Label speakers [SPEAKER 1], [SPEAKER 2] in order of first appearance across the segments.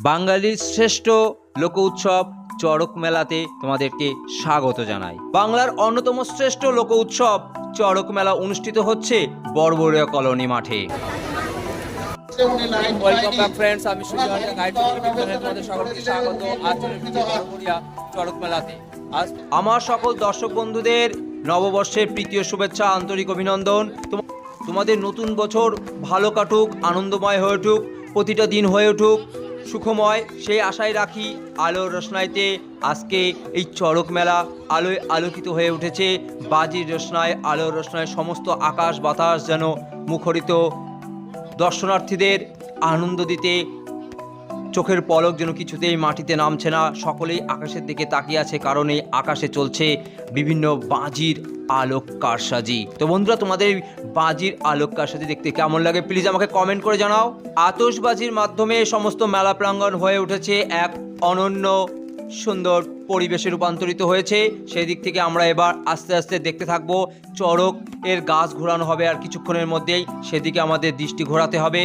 [SPEAKER 1] বাঙালির শ্রেষ্ঠ লোক উৎসব চড়ক মেলাতে তোমাদেরকে স্বাগত জানাই। বাংলার অন্যতম শ্রেষ্ঠ লোক উৎসব চড়ক মেলা অনুষ্ঠিত হচ্ছে বড়বড়িয়া কলোনি মাঠে।
[SPEAKER 2] ওয়েলকাম ব্যাক ফ্রেন্ডস আমি সুজন গাইড তোমাদের সকলকে স্বাগত। আজ বড়বড়িয়া চড়ক মেলাতে। আজ
[SPEAKER 1] আমার সকল দর্শক বন্ধুদের নববর্ষের প্রীতীয় শুভেচ্ছা আন্তরিক অভিনন্দন। তোমাদের নতুন বছর ভালো কাটুক আনন্দময় হয়ে উঠুক প্রতিটা দিন হয়ে উঠুক। সুখময়, সেই আশায় রাখি আলোর রসনাইতে আজকে এই চড়ক মেলা আলোয় আলোকিত হয়ে উঠেছে। বাজির রোশনায়, আলোর রোশনায় সমস্ত আকাশ বাতাস যেন মুখরিত। দর্শনার্থীদের আনন্দ দিতে চোখের পলক যেন কিছুতেই মাটিতে নামছে না, সকলেই আকাশের দিকে তাকিয়ে আছে কারণ এই আকাশে চলছে বিভিন্ন বাজির আলোক কারসাজি। তো বন্ধুরা, তোমাদের বাজির আলোক কারসাজি দেখতে কেমন লাগে? প্লিজ আমাকে কমেন্ট করে জানাও। আতশবাজির মাধ্যমে সমস্ত মেলা প্রাঙ্গণ হয়ে উঠেছে, এক অনন্য সুন্দর পরিবেশে রূপান্তরিত হয়েছে। সেই দিক থেকে আমরা এবার আস্তে আস্তে দেখতে থাকব, চড়ক এর গাছ ঘোরানো হবে আর কিছুক্ষণের মধ্যেই সেদিকে আমাদের দৃষ্টি ঘোরাতে হবে।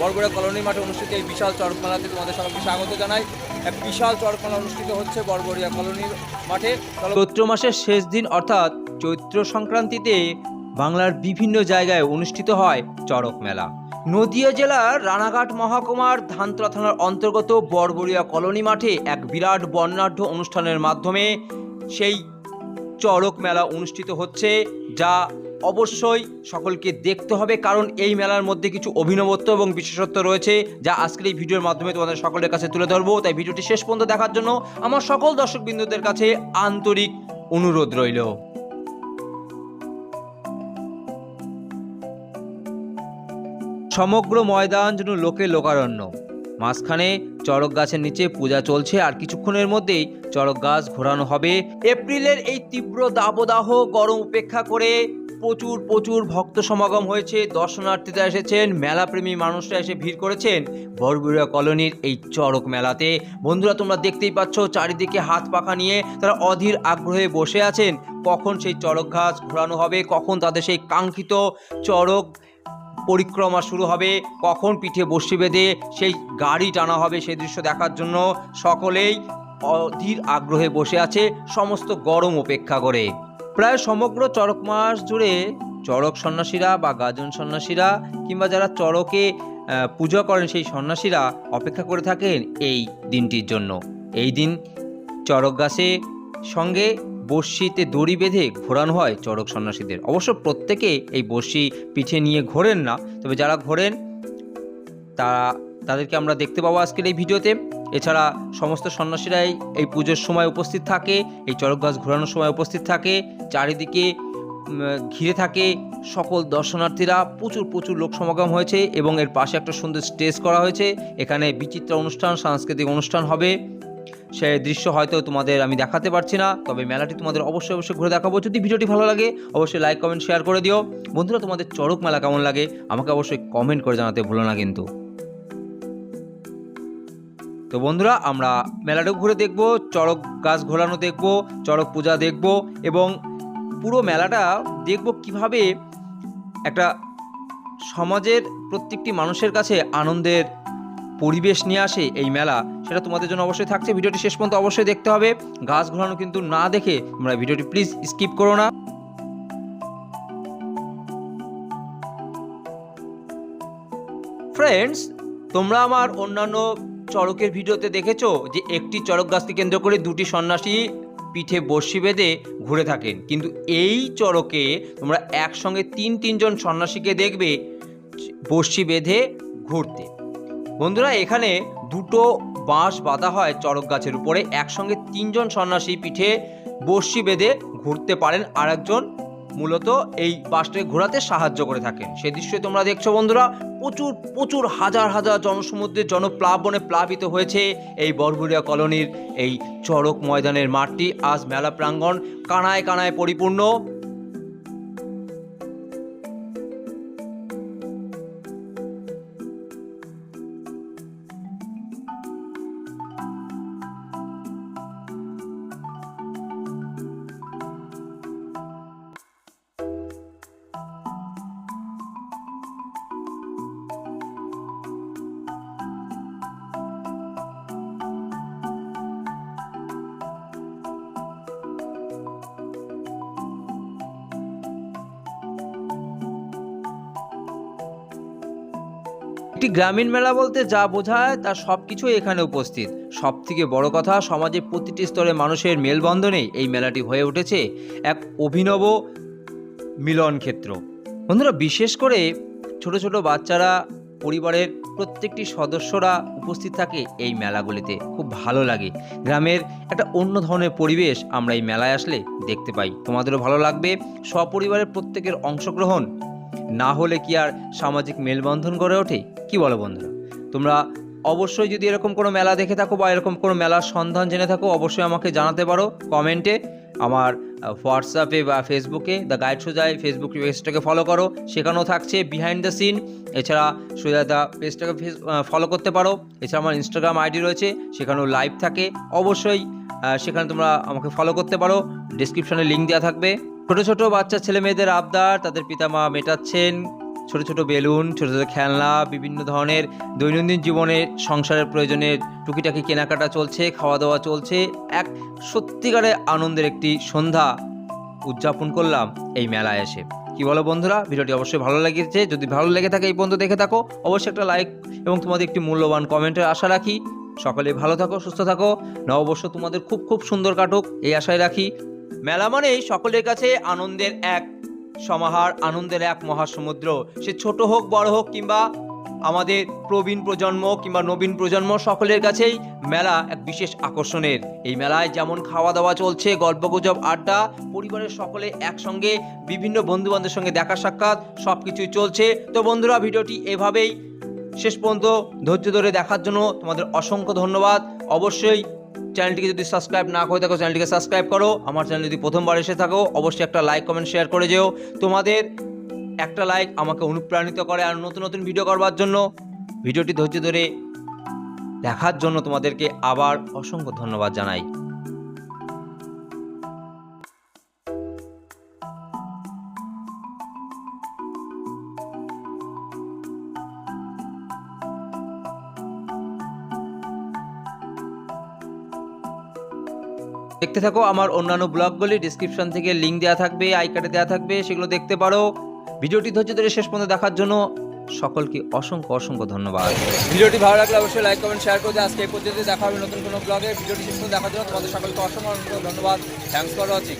[SPEAKER 2] বড়বড়িয়া কলোনি মাঠে অনুষ্ঠিত এই বিশাল চড়ক মেলাতে তোমাদের সকলকে স্বাগত জানাই। এক বিশাল চড়ক মেলা অনুষ্ঠিত হচ্ছে বড়বড়িয়া কলোনির মাঠে।
[SPEAKER 1] চৈত্র মাসের শেষ দিন অর্থাৎ চৈত্র সংক্রান্তিতে বাংলার বিভিন্ন জায়গায় অনুষ্ঠিত হয় চড়ক মেলা। নদিয়া জেলার রানাঘাট মহকুমার ধানতলা থানার অন্তর্গত বড়বড়িয়া কলোনি মাঠে এক বিরাট বর্ণাঢ্য অনুষ্ঠানের মাধ্যমে সেই চড়ক মেলা অনুষ্ঠিত হচ্ছে, যা অবশ্যই সকলকে দেখতে হবে, কারণ এই মেলার মধ্যে কিছু অভিনবত্ব এবং বিশেষত্ব রয়েছে যা আজকের এই ভিডিওর মাধ্যমে তোমাদের সকলের কাছে তুলে ধরবো। তাই ভিডিওটি শেষ পর্যন্ত দেখার জন্য আমার সকল দর্শকবৃন্দদের কাছে আন্তরিক অনুরোধ রইল। সমগ্র ময়দান যেন লোকে লোকারণ্য। মাঝখানে চড়ক গাছের নিচে পূজা চলছে আর কিছুক্ষণের মধ্যেই চড়ক গাছ ঘোরানো হবে। এপ্রিলের এই তীব্র দাবদাহ গরম উপেক্ষা করে প্রচুর প্রচুর ভক্ত সমাগম হয়েছে। দর্শনার্থীরা এসেছেন, মেলাপ্রেমী মানুষরা এসে ভিড় করেছেন। বড়বুড়িয়া কলোনির এই চড়ক মেলাতে। বন্ধুরা, তোমরা দেখতেই পাচ্ছ, চারিদিকে হাত পাখা নিয়ে তারা অধীর আগ্রহে বসে আছেন। কখন সেই চড়ক গাছ ঘোরানো হবে, কখন তাদের সেই কাঙ্ক্ষিত চড়ক পরিক্রমা শুরু হবে, কখন পিঠে বসি বেঁধে সেই গাড়ি টানা হবে সেই দৃশ্য দেখার জন্য সকলেই অধীর আগ্রহে বসে আছে, সমস্ত গরম উপেক্ষা করে। প্রায় সমগ্র চড়ক মাস জুড়ে চড়ক সন্ন্যাসীরা বা গাজন সন্ন্যাসীরা কিংবা যারা আহ, পূজা করেন সেই সন্ন্যাসীরা অপেক্ষা করে থাকেন এই দিনটির জন্য। এই দিন চড়ক গাছে সঙ্গে বর্ষিতে দড়ি বেঁধে ঘোরানো হয় চড়ক সন্ন্যাসীদের। অবশ্য প্রত্যেকে এই বর্ষি পিঠে নিয়ে ঘোরেন না তবে যারা ঘোরেন তারা তাদেরকে আমরা দেখতে পাবো আজকের এই ভিডিওতে। এছাড়া সমস্ত সন্ন্যাসীরাই এই পুজোর সময় উপস্থিত থাকে, এই চড়ক গাছ ঘোরানোর সময় উপস্থিত থাকে, চারিদিকে ঘিরে থাকে সকল দর্শনার্থীরা, প্রচুর প্রচুর লোক সমাগম হয়েছে এবং এর পাশে একটা সুন্দর স্টেজ করা হয়েছে, এখানে বিচিত্র অনুষ্ঠান, সাংস্কৃতিক অনুষ্ঠান হবে। সে দৃশ্য হয়তো তোমাদের আমি দেখাতে পারছি না, তবে মেলাটি তোমাদের অবশ্যই অবশ্যই ঘুরে দেখাবো। যদি ভিডিওটি ভালো লাগে, অবশ্যই লাইক কমেন্ট শেয়ার করে দিও। বন্ধুরা, তোমাদের চড়ক মেলা কেমন লাগে, আমাকে অবশ্যই কমেন্ট করে জানাতে ভুলো না কিন্তু। তো বন্ধুরা, আমরা মেলাটা ঘুরে দেখব, চড়ক গাছ ঘোরানো দেখব, চড়ক পূজা দেখব এবং পুরো মেলাটা দেখব কীভাবে একটা সমাজের প্রত্যেকটি মানুষের কাছে আনন্দের পরিবেশ নিয়ে আসে এই মেলা। সেটা তোমাদের জন্য অবশ্যই থাকছে। ভিডিওটি শেষ পর্যন্ত অবশ্যই দেখতে হবে। গাছ ঘোরানো কিন্তু না দেখে তোমরা ভিডিওটি প্লিজ স্কিপ করো না। ফ্রেন্ডস তোমরা আমার অন্যান্য চড়কের ভিডিওতে দেখেছ যে একটি চড়ক গাছকে কেন্দ্র করে দুটি সন্ন্যাসী পিঠে বর্ষি বেঁধে ঘুরে থাকেন? কিন্তু এই চড়কে তোমরা একসঙ্গে তিন, তিনজন সন্ন্যাসীকে দেখবে বর্ষি বেঁধে ঘুরতে। বন্ধুরা, এখানে দুটো বাঁশ বাঁধা হয় চড়ক গাছের উপরে। একসঙ্গে তিনজন সন্ন্যাসী পিঠে বর্ষি বেঁধে ঘুরতে পারেন। আর একজন মূলত এই বাসটাকে ঘোরাতে সাহায্য করে থাকেন। সে দৃশ্যে তোমরা দেখছ বন্ধুরা। প্রচুর প্রচুর হাজার হাজার জনসমুদ্রের জনপ্লাবনে প্লাবিত হয়েছে এই বরবুরিয়া কলোনির এই চড়ক ময়দানের মাঠটি। আজ মেলা প্রাঙ্গণ কানায় কানায় পরিপূর্ণ। একটি গ্রামীণ মেলা বলতে যা বোঝায় তার সব কিছুই এখানে উপস্থিত। সব থেকে বড় কথা, সমাজের প্রতিটি স্তরে মানুষের মেলবন্ধনে এই মেলাটি হয়ে উঠেছে এক অভিনব মিলন ক্ষেত্র। বন্ধুরা, বিশেষ করে ছোট ছোট বাচ্চারা, পরিবারের প্রত্যেকটি সদস্যরা উপস্থিত থাকে এই মেলাগুলিতে। খুব ভালো লাগে। গ্রামের একটা অন্য ধরনের পরিবেশ আমরা এই মেলায় আসলে দেখতে পাই। তোমাদেরও ভালো লাগবে। সপরিবারের প্রত্যেকের অংশগ্রহণ না হলে কি আর সামাজিক মেলবন্ধন গড়ে ওঠে? কি বলো বন্ধুরা? তোমরা অবশ্যই যদি এরকম কোনো মেলা দেখে থাকো বা এরকম কোনো মেলার সন্ধান জেনে থাকো, অবশ্যই আমাকে জানাতে পারো কমেন্টে। আমার হোয়াটসঅ্যাপে বা ফেসবুকে দ্য গাইড সোজাই ফেসবুক পেজটাকে ফলো করো। সেখানেও থাকছে বিহাইন্ড দ্য সিন এছাড়া সোজা দা পেজটাকে ফলো করতে পারো। এছাড়া আমার ইনস্টাগ্রাম আইডি রয়েছে, সেখানেও লাইভ থাকে। অবশ্যই সেখানে তোমরা আমাকে ফলো করতে পারো। ডিসক্রিপশনে লিঙ্ক দেওয়া থাকবে। ছোটো ছোটো বাচ্চা ছেলে মেয়েদের আবদার, তাদের পিতামা মেটাচ্ছেন। ছোট ছোট বেলুন, ছোট ছোট খেলনা, বিভিন্ন ধরনের দৈনন্দিন জীবনে সংসারের প্রয়োজনে টুকিটাকি কেনাকাটা চলছে খাওয়া দাওয়া চলছে। এক সত্যিকারে আনন্দের একটি সন্ধ্যা উদযাপন করলাম এই মেলায় এসে। কি বলো বন্ধুরা, ভিডিওটি অবশ্যই ভালো লেগেছে। যদি ভালো লেগে থাকে এই পর্যন্ত দেখে থাকো, অবশ্যই একটা লাইক এবং তোমাদের একটি মূল্যবান কমেন্টের আশা রাখি। সকলে ভালো থাকো, সুস্থ থাকো। নববর্ষ তোমাদের খুব খুব সুন্দর কাটুক, এই আশায় রাখি। মেলা মানেই সকলের কাছে আনন্দের এক সমাহার আনন্দের এক মহাসমুদ্র। সে ছোট হোক, বড় হোক কিংবা আমাদের প্রবীণ প্রজন্ম কিংবা নবীন প্রজন্ম সকলের কাছেই মেলা এক বিশেষ আকর্ষণের। এই মেলায় যেমন খাওয়া দাওয়া চলছে, গল্পগুজব, আড্ডা, পরিবারের সকলে একসঙ্গে, বিভিন্ন বন্ধু বান্ধবের সঙ্গে দেখা সাক্ষাৎ সব কিছুই চলছে। তো বন্ধুরা, ভিডিওটি এভাবেই শেষ পর্যন্ত ধৈর্য ধরে দেখার জন্য তোমাদের অসংখ্য ধন্যবাদ। অবশ্যই চ্যানেলটিকে যদি সাবস্ক্রাইব না করে থাকো, চ্যানেলটিকে সাবস্ক্রাইব করো। আমার চ্যানেল যদি প্রথমবার এসে থাকো, অবশ্যই একটা লাইক কমেন্ট শেয়ার করে যেও। তোমাদের একটা লাইক আমাকে অনুপ্রাণিত করে আর নতুন নতুন ভিডিও করবার জন্য। ভিডিওটি ধৈর্য ধরে দেখার জন্য তোমাদেরকে আবার অসংখ্য ধন্যবাদ জানাই। দেখতে থাকো, আমার অন্যান্য ব্লগগুলি ডিসক্রিপশন থেকে লিঙ্ক দেওয়া থাকবে আই কার্ডে দেওয়া থাকবে, সেগুলো দেখতে পারো। ভিডিওটি ধৈর্য ধরে শেষ পর্যন্ত দেখার জন্য সকলকে অসংখ্য অসংখ্য ধন্যবাদ।
[SPEAKER 2] ভিডিওটি ভালো লাগলে অবশ্যই লাইক কমেন্ট শেয়ার করে। আজকে এই পর্যন্ত দেখা হবে নতুন কোনো ব্লগে ভিডিওটি শেষ পর্যন্ত দেখার জন্য তোমাদের সকলকে অসংখ্য অসংখ্য ধন্যবাদ। Thanks for watching